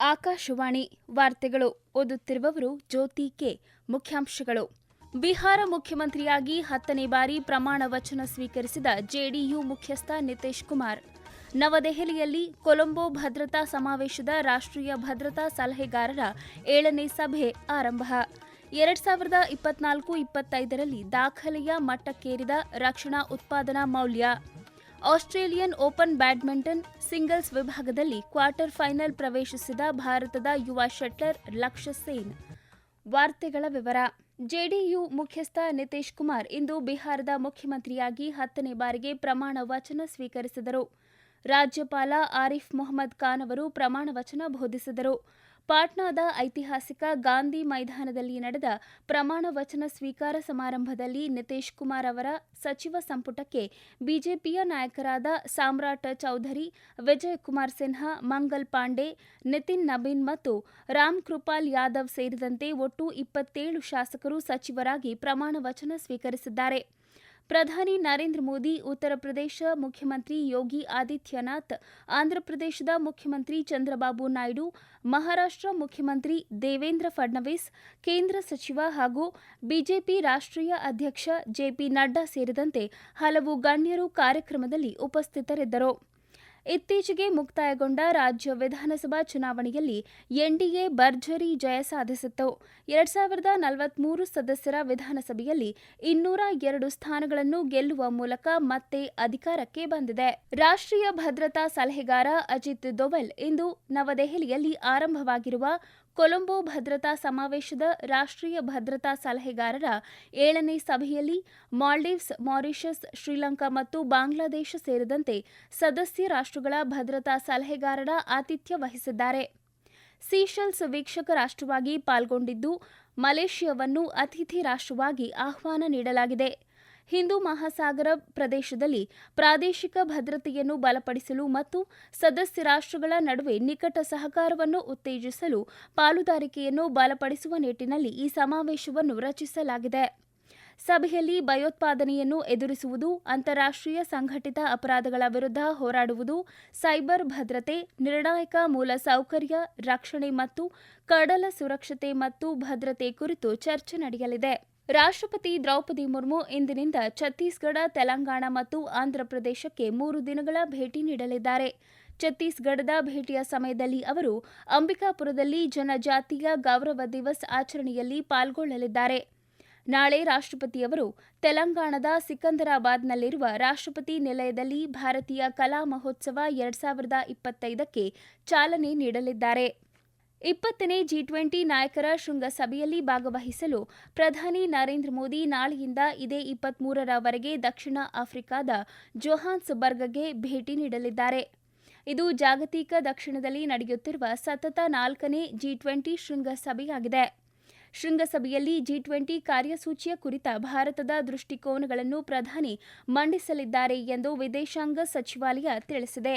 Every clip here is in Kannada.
ಆಕಾಶವಾಣಿ ವಾರ್ತೆಗಳು ಓದುತ್ತಿರುವವರು ಜ್ಯೋತಿ ಕೆ. ಮುಖ್ಯಾಂಶಗಳು. ಬಿಹಾರ ಮುಖ್ಯಮಂತ್ರಿಯಾಗಿ ಹತ್ತನೇ ಬಾರಿ ಪ್ರಮಾಣ ವಚನ ಸ್ವೀಕರಿಸಿದ ಜೆಡಿಯು ಮುಖ್ಯಸ್ಥ ನಿತೀಶ್ ಕುಮಾರ್. ನವದೆಹಲಿಯಲ್ಲಿ ಕೊಲಂಬೋ ಭದ್ರತಾ ಸಮಾವೇಶದ ರಾಷ್ಟ್ರೀಯ ಭದ್ರತಾ ಸಲಹೆಗಾರರ ಏಳನೇ ಸಭೆ ಆರಂಭ. ಎರಡ್ ಸಾವಿರದ ಇಪ್ಪತ್ನಾಲ್ಕು ಇಪ್ಪತ್ತೈದರಲ್ಲಿ ದಾಖಲೆಯ ಮಟ್ಟಕ್ಕೇರಿದ ರಕ್ಷಣಾ ಉತ್ಪಾದನಾ ಮೌಲ್ಯ. ಆಸ್ಟ್ರೇಲಿಯನ್ ಓಪನ್ ಬ್ಯಾಡ್ಮಿಂಟನ್ ಸಿಂಗಲ್ಸ್ ವಿಭಾಗದಲ್ಲಿ ಕ್ವಾರ್ಟರ್ ಫೈನಲ್ ಪ್ರವೇಶಿಸಿದ ಭಾರತದ ಯುವ ಶಟ್ಲರ್ ಲಕ್ಷ್ಯ ಸೇನ್. ವಾರ್ತೆಗಳ ವಿವರ, ಜೆಡಿಯು ಮುಖ್ಯಸ್ಥ ನಿತೀಶ್ ಕುಮಾರ್ ಇಂದು ಬಿಹಾರದ ಮುಖ್ಯಮಂತ್ರಿಯಾಗಿ ಹತ್ತನೇ ಬಾರಿಗೆ ಪ್ರಮಾಣ ವಚನ ಸ್ವೀಕರಿಸಿದರು. ರಾಜ್ಯಪಾಲ ಆರಿಫ್ ಮೊಹಮ್ಮದ್ ಖಾನ್ ಅವರು ಪ್ರಮಾಣ ವಚನ ಬೋಧಿಸಿದರು. ಪಾಟ್ನಾದ ಐತಿಹಾಸಿಕ ಗಾಂಧಿ ಮೈದಾನದಲ್ಲಿ ನಡೆದ ಪ್ರಮಾಣ ವಚನ ಸ್ವೀಕಾರ ಸಮಾರಂಭದಲ್ಲಿ ನಿತೀಶ್ ಕುಮಾರ್ ಅವರ ಸಚಿವ ಸಂಪುಟಕ್ಕೆ ಬಿಜೆಪಿಯ ನಾಯಕರಾದ ಸಾಮ್ರಾಟ್ ಚೌಧರಿ ವಿಜಯ್ ಕುಮಾರ್ ಸಿನ್ಹಾ, ಮಂಗಲ್ ಪಾಂಡೆ, ನಿತಿನ್ ನಬೀನ್ ಮತ್ತು ರಾಮ್ ಕೃಪಾಲ್ ಯಾದವ್ ಸೇರಿದಂತೆ ಒಟ್ಟು ಇಪ್ಪತ್ತೇಳು ಶಾಸಕರು ಸಚಿವರಾಗಿ ಪ್ರಮಾಣ ವಚನ ಸ್ವೀಕರಿಸಿದ್ದಾರೆ. ಪ್ರಧಾನಿ ನರೇಂದ್ರ ಮೋದಿ, ಉತ್ತರ ಪ್ರದೇಶ ಮುಖ್ಯಮಂತ್ರಿ ಯೋಗಿ ಆದಿತ್ಯನಾಥ್ ಆಂಧ್ರಪ್ರದೇಶದ ಮುಖ್ಯಮಂತ್ರಿ ಚಂದ್ರಬಾಬು ನಾಯ್ಡು, ಮಹಾರಾಷ್ಟ್ರ ಮುಖ್ಯಮಂತ್ರಿ ದೇವೇಂದ್ರ ಫಡ್ನವೀಸ್, ಕೇಂದ್ರ ಸಚಿವ ಹಾಗೂ ಬಿಜೆಪಿ ರಾಷ್ಟ್ರೀಯ ಅಧ್ಯಕ್ಷ ಜೆಪಿ ನಡ್ಡಾ ಸೇರಿದಂತೆ ಹಲವು ಗಣ್ಯರು ಕಾರ್ಯಕ್ರಮದಲ್ಲಿ ಉಪಸ್ಥಿತರಿದ್ದರು. ಇತ್ತೀಚೆಗೆ ಮುಕ್ತಾಯಗೊಂಡ ರಾಜ್ಯ ವಿಧಾನಸಭಾ ಚುನಾವಣೆಯಲ್ಲಿ ಎನ್ಡಿಎ ಭರ್ಜರಿ ಜಯ ಸಾಧಿಸಿತ್ತು. ಎರಡ್ ಸಾವಿರದ ನಲವತ್ಮೂರು ಸದಸ್ಯರ ವಿಧಾನಸಭೆಯಲ್ಲಿ ಇನ್ನೂರ ಎರಡು ಸ್ಥಾನಗಳನ್ನು ಗೆಲ್ಲುವ ಮೂಲಕ ಮತ್ತೆ ಅಧಿಕಾರಕ್ಕೆ ಬಂದಿದೆ. ರಾಷ್ಟ್ರೀಯ ಭದ್ರತಾ ಸಲಹೆಗಾರ ಅಜಿತ್ ದೋವಲ್ ಇಂದು ನವದೆಹಲಿಯಲ್ಲಿ ಆರಂಭವಾಗಿರುವ ಕೊಲಂಬೋ ಭದ್ರತಾ ಸಮಾವೇಶದ ರಾಷ್ಟ್ರೀಯ ಭದ್ರತಾ ಸಲಹೆಗಾರರ ಏಳನೇ ಸಭೆಯಲ್ಲಿ ಮಾಲ್ಡೀವ್ಸ್, ಮಾರಿಷಸ್, ಶ್ರೀಲಂಕಾ ಮತ್ತು ಬಾಂಗ್ಲಾದೇಶ ಸೇರಿದಂತೆ ಸದಸ್ಯ ರಾಷ್ಟ್ರಗಳ ಭದ್ರತಾ ಸಲಹೆಗಾರರ ಆತಿಥ್ಯ ವಹಿಸಿದ್ದಾರೆ. ಸೀಶಲ್ಸ್ ವೀಕ್ಷಕ ರಾಷ್ಟ್ರವಾಗಿ ಪಾಲ್ಗೊಂಡಿದ್ದು ಮಲೇಷ್ಯಾವನ್ನು ಅತಿಥಿ ರಾಷ್ಟ್ರವಾಗಿ ಆಹ್ವಾನ ನೀಡಲಾಗಿದೆ. ಹಿಂದೂ ಮಹಾಸಾಗರ ಪ್ರದೇಶದಲ್ಲಿ ಪ್ರಾದೇಶಿಕ ಭದ್ರತೆಯನ್ನು ಬಲಪಡಿಸಲು ಮತ್ತು ಸದಸ್ಯ ರಾಷ್ಟ್ರಗಳ ನಡುವೆ ನಿಕಟ ಸಹಕಾರವನ್ನು ಉತ್ತೇಜಿಸಲು ಪಾಲುದಾರಿಕೆಯನ್ನು ಬಲಪಡಿಸುವ ನಿಟ್ಟಿನಲ್ಲಿ ಈ ಸಮಾವೇಶವನ್ನು ರಚಿಸಲಾಗಿದೆ. ಸಭೆಯಲ್ಲಿ ಭಯೋತ್ಪಾದನೆಯನ್ನು ಎದುರಿಸುವುದು, ಅಂತಾರಾಷ್ಟ್ರೀಯ ಸಂಘಟಿತ ಅಪರಾಧಗಳ ವಿರುದ್ಧ ಹೋರಾಡುವುದು, ಸೈಬರ್ ಭದ್ರತೆ, ನಿರ್ಣಾಯಕ ಮೂಲ ಸೌಕರ್ಯ, ರಕ್ಷಣೆ ಮತ್ತು ಕಡಲ ಸುರಕ್ಷತೆ ಮತ್ತು ಭದ್ರತೆ ಕುರಿತು ಚರ್ಚೆ ನಡೆಯಲಿದೆ. ರಾಷ್ಟ್ರಪತಿ ದ್ರೌಪದಿ ಮುರ್ಮು ಇಂದಿನಿಂದ ಛತ್ತೀಸ್ಗಢ, ತೆಲಂಗಾಣ ಮತ್ತು ಆಂಧ್ರಪ್ರದೇಶಕ್ಕೆ ಮೂರು ದಿನಗಳ ಭೇಟಿ ನೀಡಲಿದ್ದಾರೆ. ಛತ್ತೀಸ್ಗಢದ ಭೇಟಿಯ ಸಮಯದಲ್ಲಿ ಅವರು ಅಂಬಿಕಾಪುರದಲ್ಲಿ ಜನಜಾತಿಯ ಗೌರವ ದಿವಸ್ ಆಚರಣೆಯಲ್ಲಿ ಪಾಲ್ಗೊಳ್ಳಲಿದ್ದಾರೆ. ನಾಳೆ ರಾಷ್ಟ್ರಪತಿಯವರು ತೆಲಂಗಾಣದ ಸಿಕಂದರಾಬಾದ್ನಲ್ಲಿರುವ ರಾಷ್ಟ್ರಪತಿ ನಿಲಯದಲ್ಲಿ ಭಾರತೀಯ ಕಲಾ ಮಹೋತ್ಸವ ಎರಡ್ ಸಾವಿರದ ಇಪ್ಪತ್ತೈದಕ್ಕೆ ಚಾಲನೆ ನೀಡಲಿದ್ದಾರೆ. ಇಪ್ಪತ್ತನೇ ಜಿ ಟ್ವೆಂಟಿ ನಾಯಕರ ಶೃಂಗಸಭೆಯಲ್ಲಿ ಭಾಗವಹಿಸಲು ಪ್ರಧಾನಿ ನರೇಂದ್ರ ಮೋದಿ ನಾಳೆಯಿಂದ ಇದೇ ಇಪ್ಪತ್ಮೂರರವರೆಗೆ ದಕ್ಷಿಣ ಆಫ್ರಿಕಾದ ಜೊಹಾನ್ಸ್ಬರ್ಗ್ಗೆ ಭೇಟಿ ನೀಡಲಿದ್ದಾರೆ. ಇದು ಜಾಗತಿಕ ದಕ್ಷಿಣದಲ್ಲಿ ನಡೆಯುತ್ತಿರುವ ಸತತ ನಾಲ್ಕನೇ ಜಿ ಟ್ವೆಂಟಿ ಶೃಂಗಸಭೆಯಾಗಿದೆ. ಶೃಂಗಸಭೆಯಲ್ಲಿ ಜಿ ಟ್ವೆಂಟಿ ಕಾರ್ಯಸೂಚಿಯ ಕುರಿತ ಭಾರತದ ದೃಷ್ಟಿಕೋನಗಳನ್ನು ಪ್ರಧಾನಿ ಮಂಡಿಸಲಿದ್ದಾರೆ ಎಂದು ವಿದೇಶಾಂಗ ಸಚಿವಾಲಯ ತಿಳಿಸಿದೆ.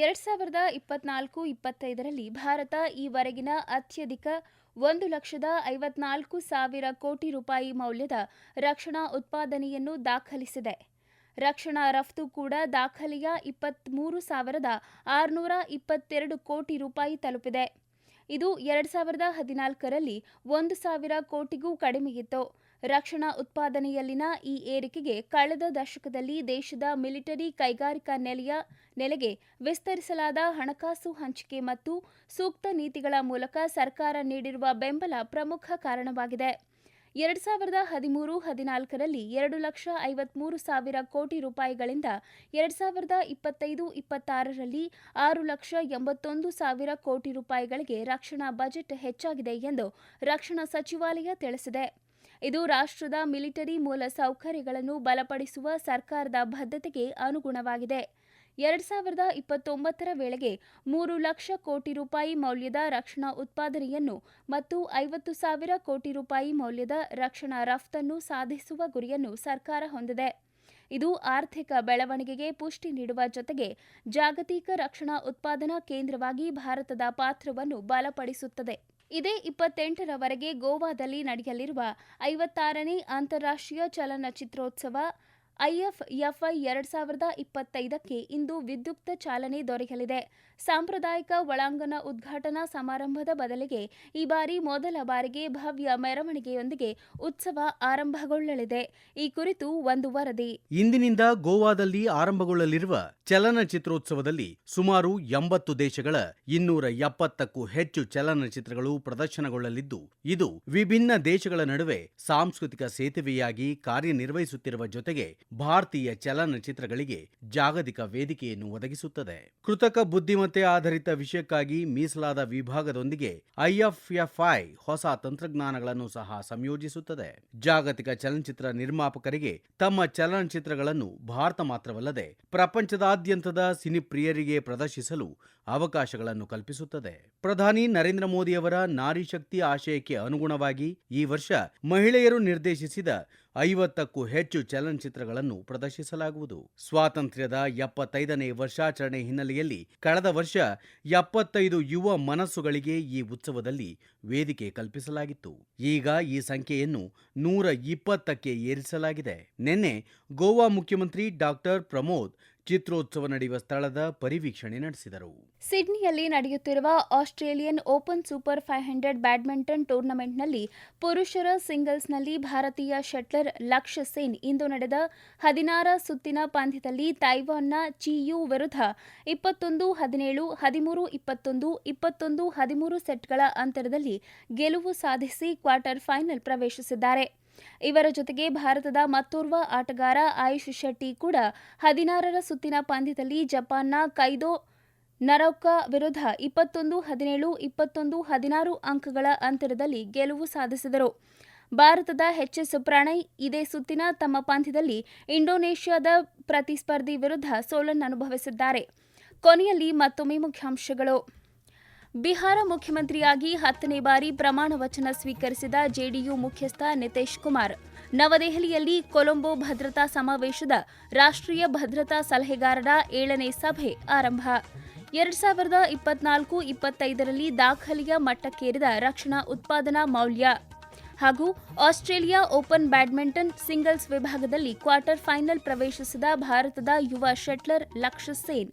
ಎರಡ್ ಸಾವಿರದ ಇಪ್ಪತ್ನಾಲ್ಕು ಇಪ್ಪತ್ತೈದರಲ್ಲಿ ಭಾರತ ಈವರೆಗಿನ ಅತ್ಯಧಿಕ ಒಂದು ಲಕ್ಷದ ಐವತ್ನಾಲ್ಕು ಸಾವಿರ ಕೋಟಿ ರೂಪಾಯಿ ಮೌಲ್ಯದ ರಕ್ಷಣಾ ಉತ್ಪಾದನೆಯನ್ನು ದಾಖಲಿಸಿದೆ. ರಕ್ಷಣಾ ರಫ್ತು ಕೂಡ ದಾಖಲೆಯ ಇಪ್ಪತ್ಮೂರು ಸಾವಿರದ ಆರುನೂರ ಇಪ್ಪತ್ತೆರಡು ಕೋಟಿ ರೂಪಾಯಿ ತಲುಪಿದೆ. ಇದು ಎರಡ್ ಸಾವಿರದ ಹದಿನಾಲ್ಕರಲ್ಲಿ ಒಂದು ಸಾವಿರ ಕೋಟಿಗೂ ಕಡಿಮೆಯಿತ್ತು. ರಕ್ಷಣಾ ಉತ್ಪಾದನೆಯಲ್ಲಿನ ಈ ಏರಿಕೆಗೆ ಕಳೆದ ದಶಕದಲ್ಲಿ ದೇಶದ ಮಿಲಿಟರಿ ಕೈಗಾರಿಕಾ ನೆಲೆಯ ನೆಲೆಗೆ ವಿಸ್ತರಿಸಲಾದ ಹಣಕಾಸು ಹಂಚಿಕೆ ಮತ್ತು ಸೂಕ್ತ ನೀತಿಗಳ ಮೂಲಕ ಸರ್ಕಾರ ನೀಡಿರುವ ಬೆಂಬಲ ಪ್ರಮುಖ ಕಾರಣವಾಗಿದೆ. ಎರಡು ಸಾವಿರದ ಹದಿಮೂರು ಹದಿನಾಲ್ಕರಲ್ಲಿ ಎರಡು ಲಕ್ಷ ಐವತ್ಮೂರು ಸಾವಿರ ಕೋಟಿ ರೂಪಾಯಿಗಳಿಂದ ಎರಡು ಸಾವಿರದ ಇಪ್ಪತ್ತೈದು ಇಪ್ಪತ್ತಾರರಲ್ಲಿ ಆರು ಲಕ್ಷ ಎಂಬತ್ತೊಂದು ಸಾವಿರ ಕೋಟಿ ರೂಪಾಯಿಗಳಿಗೆ ರಕ್ಷಣಾ ಬಜೆಟ್ ಹೆಚ್ಚಾಗಿದೆ ಎಂದು ರಕ್ಷಣಾ ಸಚಿವಾಲಯ ತಿಳಿಸಿದೆ. ಇದು ರಾಷ್ಟ್ರದ ಮಿಲಿಟರಿ ಮೂಲ ಸೌಕರ್ಯಗಳನ್ನು ಬಲಪಡಿಸುವ ಸರ್ಕಾರದ ಬದ್ಧತೆಗೆ ಅನುಗುಣವಾಗಿದೆ. ಎರಡು ಸಾವಿರದ ಇಪ್ಪತ್ತೊಂಬತ್ತರ ವೇಳೆಗೆ ಮೂರು ಲಕ್ಷ ಕೋಟಿ ರೂಪಾಯಿ ಮೌಲ್ಯದ ರಕ್ಷಣಾ ಉತ್ಪಾದನೆಯನ್ನು ಮತ್ತು ಐವತ್ತು ಸಾವಿರ ಕೋಟಿ ರೂಪಾಯಿ ಮೌಲ್ಯದ ರಕ್ಷಣಾ ರಫ್ತನ್ನು ಸಾಧಿಸುವ ಗುರಿಯನ್ನು ಸರ್ಕಾರ ಹೊಂದಿದೆ. ಇದು ಆರ್ಥಿಕ ಬೆಳವಣಿಗೆಗೆ ಪುಷ್ಟಿ ನೀಡುವ ಜೊತೆಗೆ ಜಾಗತಿಕ ರಕ್ಷಣಾ ಉತ್ಪಾದನಾ ಕೇಂದ್ರವಾಗಿ ಭಾರತದ ಪಾತ್ರವನ್ನು ಬಲಪಡಿಸುತ್ತದೆ. ಇದೇ ಇಪ್ಪತ್ತೆಂಟರವರೆಗೆ ಗೋವಾದಲ್ಲಿ ನಡೆಯಲಿರುವ ಐವತ್ತಾರನೇ ಅಂತಾರಾಷ್ಟ್ರೀಯ ಚಲನಚಿತ್ರೋತ್ಸವ ಐಎಫ್ಎಫ್ಐ ಎರಡ್ ಸಾವಿರದ ಇಪ್ಪತ್ತೈದಕ್ಕೆ ಇಂದು ವಿದ್ಯುಕ್ತ ಚಾಲನೆ ದೊರೆಯಲಿದೆ. ಸಾಂಪ್ರದಾಯಿಕ ಒಳಾಂಗಣ ಉದ್ಘಾಟನಾ ಸಮಾರಂಭದ ಬದಲಿಗೆ ಈ ಬಾರಿ ಮೊದಲ ಬಾರಿಗೆ ಭವ್ಯ ಮೆರವಣಿಗೆಯೊಂದಿಗೆ ಉತ್ಸವ ಆರಂಭಗೊಳ್ಳಲಿದೆ. ಈ ಕುರಿತು ಒಂದು ವರದಿ. ಇಂದಿನಿಂದ ಗೋವಾದಲ್ಲಿ ಆರಂಭಗೊಳ್ಳಲಿರುವ ಚಲನಚಿತ್ರೋತ್ಸವದಲ್ಲಿ ಸುಮಾರು ಎಂಬತ್ತು ದೇಶಗಳ ಇನ್ನೂರ ಎಪ್ಪತ್ತಕ್ಕೂ ಹೆಚ್ಚು ಚಲನಚಿತ್ರಗಳು ಪ್ರದರ್ಶನಗೊಳ್ಳಲಿದ್ದು, ಇದು ವಿಭಿನ್ನ ದೇಶಗಳ ನಡುವೆ ಸಾಂಸ್ಕೃತಿಕ ಸೇತುವೆಯಾಗಿ ಕಾರ್ಯನಿರ್ವಹಿಸುತ್ತಿರುವ ಜೊತೆಗೆ ಭಾರತೀಯ ಚಲನಚಿತ್ರಗಳಿಗೆ ಜಾಗತಿಕ ವೇದಿಕೆಯನ್ನು ಒದಗಿಸುತ್ತದೆ. ಕೃತಕ ಬುದ್ಧಿಮತ್ತೆ ಆಧಾರಿತ ವಿಷಯಕ್ಕಾಗಿ ಮೀಸಲಾದ ವಿಭಾಗದೊಂದಿಗೆ ಐಎಫ್ಎಫ್ಐ ಹೊಸ ತಂತ್ರಜ್ಞಾನಗಳನ್ನು ಸಹ ಸಂಯೋಜಿಸುತ್ತದೆ. ಜಾಗತಿಕ ಚಲನಚಿತ್ರ ನಿರ್ಮಾಪಕರಿಗೆ ತಮ್ಮ ಚಲನಚಿತ್ರಗಳನ್ನು ಭಾರತ ಮಾತ್ರವಲ್ಲದೆ ಪ್ರಪಂಚದಾದ್ಯಂತದ ಸಿನಿಪ್ರಿಯರಿಗೆ ಪ್ರದರ್ಶಿಸಲು ಅವಕಾಶಗಳನ್ನು ಕಲ್ಪಿಸುತ್ತದೆ. ಪ್ರಧಾನಿ ನರೇಂದ್ರ ಮೋದಿಯವರ ನಾರಿ ಶಕ್ತಿ ಆಶಯಕ್ಕೆ ಅನುಗುಣವಾಗಿ ಈ ವರ್ಷ ಮಹಿಳೆಯರು ನಿರ್ದೇಶಿಸಿದ ಐವತ್ತಕ್ಕೂ ಹೆಚ್ಚು ಚಲನಚಿತ್ರಗಳನ್ನು ಪ್ರದರ್ಶಿಸಲಾಗುವುದು. ಸ್ವಾತಂತ್ರ್ಯದ ಎಪ್ಪತ್ತೈದನೇ ವರ್ಷಾಚರಣೆ ಹಿನ್ನೆಲೆಯಲ್ಲಿ ಕಳೆದ ವರ್ಷ ಎಪ್ಪತ್ತೈದು ಯುವ ಮನಸ್ಸುಗಳಿಗೆ ಈ ಉತ್ಸವದಲ್ಲಿ ವೇದಿಕೆ ಕಲ್ಪಿಸಲಾಗಿತ್ತು. ಈಗ ಈ ಸಂಖ್ಯೆಯನ್ನು ನೂರ ಇಪ್ಪತ್ತಕ್ಕೆ ಏರಿಸಲಾಗಿದೆ. ನಿನ್ನೆ ಗೋವಾ ಮುಖ್ಯಮಂತ್ರಿ ಡಾಕ್ಟರ್ ಪ್ರಮೋದ್ ಚಿತ್ರೋತ್ಸವ ನಡೆಯುವ ಸ್ಥಳದ ಪರಿವೀಕ್ಷಣೆ ನಡೆಸಿದರು. ಸಿಡ್ನಿಯಲ್ಲಿ ನಡೆಯುತ್ತಿರುವ Australian Open super five hundred badminton ಟೂರ್ನಮೆಂಟ್ನಲ್ಲಿ ಪುರುಷರ ಸಿಂಗಲ್ಸ್ನಲ್ಲಿ ಭಾರತೀಯ ಶಟ್ಲರ್ ಲಕ್ಷ್ಯ ಸೇನ್ ಇಂದು ನಡೆದ ಹದಿನಾರ ಸುತ್ತಿನ ಪಂದ್ಯದಲ್ಲಿ ತೈವಾನ್ನ ಚಿಯು ವಿರುದ್ಧ ಇಪ್ಪತ್ತೊಂದು ಹದಿನೇಳು, ಹದಿಮೂರು ಇಪ್ಪತ್ತೊಂದು ಇಪ್ಪತ್ತೊಂದು ಹದಿಮೂರು ಸೆಟ್ಗಳ ಅಂತರದಲ್ಲಿ ಗೆಲುವು ಸಾಧಿಸಿ ಕ್ವಾರ್ಟರ್ ಫೈನಲ್ ಪ್ರವೇಶಿಸಿದ್ದಾರೆ. ಇವರ ಜೊತೆಗೆ ಭಾರತದ ಮತ್ತೋರ್ವ ಆಟಗಾರ ಆಯುಷ್ ಶೆಟ್ಟಿ ಕೂಡ ಹದಿನಾರರ ಸುತ್ತಿನ ಪಂದ್ಯದಲ್ಲಿ ಜಪಾನ್ನ ಕೈದೋ ನರೌಕ ವಿರುದ್ಧ ಇಪ್ಪತ್ತೊಂದು ಹದಿನೇಳು, ಇಪ್ಪತ್ತೊಂದು ಹದಿನಾರು ಅಂಕಗಳ ಅಂತರದಲ್ಲಿ ಗೆಲುವು ಸಾಧಿಸಿದರು. ಭಾರತದ ಎಚ್ಎಸ್ ಪ್ರಣಯ್ ಇದೇ ಸುತ್ತಿನ ತಮ್ಮ ಪಂದ್ಯದಲ್ಲಿ ಇಂಡೋನೇಷ್ಯಾದ ಪ್ರತಿಸ್ಪರ್ಧಿ ವಿರುದ್ಧ ಸೋಲನ್ನನುಭವಿಸಿದ್ದಾರೆ. ಕೊನೆಯಲ್ಲಿ ಮತ್ತೊಮ್ಮೆ ಮುಖ್ಯಾಂಶಗಳು. ಬಿಹಾರ ಮುಖ್ಯಮಂತ್ರಿಯಾಗಿ ಹತ್ತನೇ ಬಾರಿ ಪ್ರಮಾಣ ವಚನ ಸ್ವೀಕರಿಸಿದ ಜೆಡಿಯು ಮುಖ್ಯಸ್ಥ ನಿತೇಶ್ ಕುಮಾರ್. ನವದೆಹಲಿಯಲ್ಲಿ ಕೊಲಂಬೋ ಭದ್ರತಾ ಸಮಾವೇಶದ ರಾಷ್ಟ್ರೀಯ ಭದ್ರತಾ ಸಲಹೆಗಾರರ ಏಳನೇ ಸಭೆ ಆರಂಭ. ಎರಡ್ ಸಾವಿರದ ಇಪ್ಪತ್ನಾಲ್ಕು ಇಪ್ಪತ್ತೈದರಲ್ಲಿ ದಾಖಲೆಯ ಮಟ್ಟಕ್ಕೇರಿದ ರಕ್ಷಣಾ ಉತ್ಪಾದನಾ ಮೌಲ್ಯ. ಹಾಗೂ ಆಸ್ಟ್ರೇಲಿಯಾ ಓಪನ್ ಬ್ಯಾಡ್ಮಿಂಟನ್ ಸಿಂಗಲ್ಸ್ ವಿಭಾಗದಲ್ಲಿ ಕ್ವಾರ್ಟರ್ ಫೈನಲ್ ಪ್ರವೇಶಿಸಿದ ಭಾರತದ ಯುವ ಶಟ್ಲರ್ ಲಕ್ಷ್ಯ ಸೇನ್.